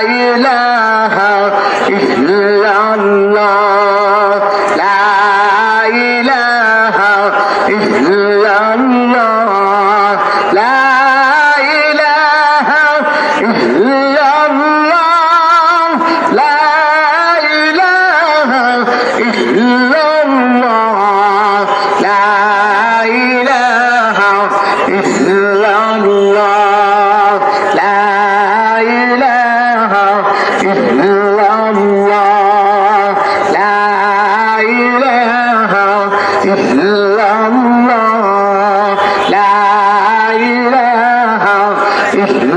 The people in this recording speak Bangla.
الله Yeah.